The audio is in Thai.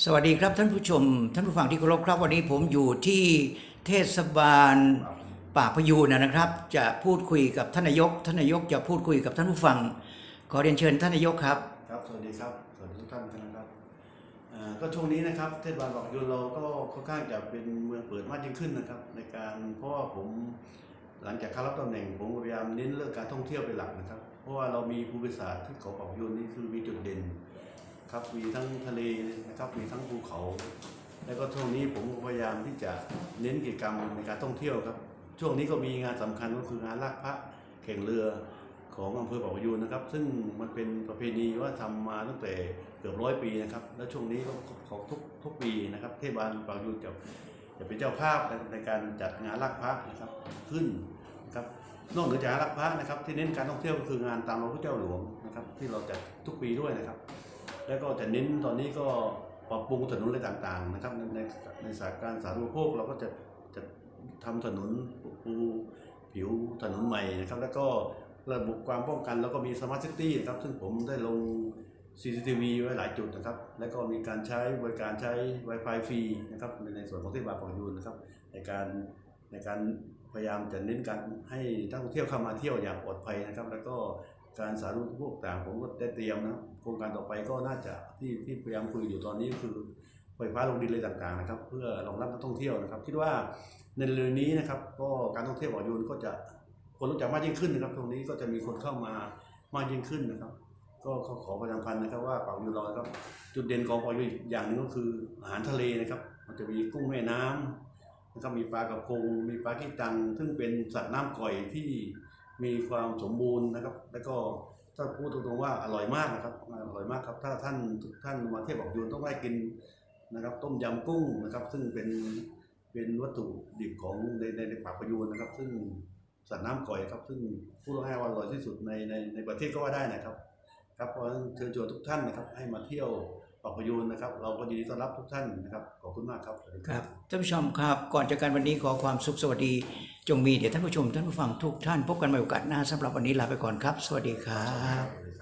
สวัสดีครับท่านผู้ชม ท่านผู้ฟังที่เคารพครับวันนี้ผมอยู่ที่เทศบาลป่าพยูนนะครับ จะพูดคุยกับท่านนายก ท่านนายกจะพูดคุยกับท่านผู้ฟัง ขอเรียนเชิญท่านนายกครับครับสวัสดีครับสวัสดีทุกท่านนะครับก็ช่วงนี้นะครับเทศบาลบอกยูนเราก็ค่อนข้างจะเป็นเมืองเปิดมากยิ่งขึ้นนะครับ ในการเพราะว่าผมหลังจากเข้ารับตำแหน่งผมพยายามเน้นเรื่องการท่องเที่ยวเป็นหลักนะครับ เพราะว่าเรามีภูมิศาสตร์ที่เขาบอกยูนนี่คือมีจุดเด่น ครับมีทั้งทะเลนะครับมีทั้งภูเขา แล้วก็ช่วงนี้ผมพยายามที่จะเน้นกิจกรรมในการท่องเที่ยวครับ ช่วงนี้ก็มีงานสำคัญก็คืองานลากพระแข่งเรือของอำเภอปากพยูนนะครับ ซึ่งมันเป็นประเพณีว่าทำมาตั้งแต่เกือบร้อยปีนะครับ และช่วงนี้ก็ของทุกทุกปีนะครับเทศบาลปากพยูนจะจะเป็นเจ้าภาพในการจัดงานลากพระนะครับขึ้นนะครับนอกเหนือจากลากพระนะครับ ที่เน้นการท่องเที่ยวก็คืองานตามรอยพระเจ้าหลวงนะครับ ที่เราจัดทุกปีด้วยนะครับ แล้วก็จะเน้นตอนนี้ก็ปรับปรุงถนนอะไรต่างๆนะครับในในในสายการสาธารณูปโภคเราก็จะจะทำถนนปูผิวถนนใหม่นะครับ แล้วก็ระบบความป้องกันแล้วก็มีสมาร์ทซิตี้นะครับ ซึ่งผมได้ลง CCTV ไว้หลายจุดนะครับ แล้วก็มีการใช้บริการใช้ Wi-Fi ฟรีนะครับ ในในส่วนของเทศบาปากยูนนะครับ ในการในการพยายามจะเน้นการให้นักท่องเที่ยวเข้ามาเที่ยวอย่างปลอดภัยนะครับ แล้วก็ การสาธารณูปโภคต่างผมก็ได้เตรียมนะโครงการต่อไปก็น่าจะที่ที่พยายามคุยอยู่ตอนนี้คือไฟฟ้าลงดินอะไรต่างๆนะครับ เพื่อรองรับนักท่องเที่ยวนะครับ คิดว่าในเร็วนี้นะครับ ก็การท่องเที่ยวปากยูนก็จะคนรู้จักมากยิ่งขึ้นนะครับตรงนี้ก็จะมีคนเข้ามามากยิ่งขึ้นนะครับ ก็ขอขอประชาพันธ์นะครับว่าปากยูนเรานะครับ จุดเด่นของปากยูนอย่างหนึ่งก็คืออาหารทะเลนะครับ มันจะมีกุ้งแม่น้ำนะครับมีปลากระพงมีปลากิ้ตัง ซึ่งเป็นสัตว์น้ำก่อยที่ มีความสมบูรณ์นะครับ แล้วก็ถ้าพูดตรงๆว่าอร่อยมากนะครับอร่อยมากครับ ถ้าท่านทุกท่านมาเที่ยวปากยูนต้องได้กินนะครับต้มยำกุ้งนะครับ ซึ่งเป็นเป็นวัตถุดิบของในในในปากพยูนนะครับ ซึ่งสัตว์น้ำก่อยครับ ซึ่งพูดง่ายว่าอร่อยที่สุดในในในประเทศก็ว่าได้นะครับ ครับเพราะฉะนั้นเชิญชวนทุกท่านนะครับ ให้มาเที่ยวปากพยูนนะครับ เราก็ยินดีต้อนรับทุกท่านนะครับขอบคุณมากครับครับท่านผู้ชมครับก่อนจากกันวันนี้ขอความสุขสวัสดี จงมีเดี๋ยวท่านผู้ชมท่านผู้ฟังทุกท่านพบกันใหม่โอกาสหน้าสำหรับวันนี้ลาไปก่อนครับ สวัสดีครับสวัสดีครับ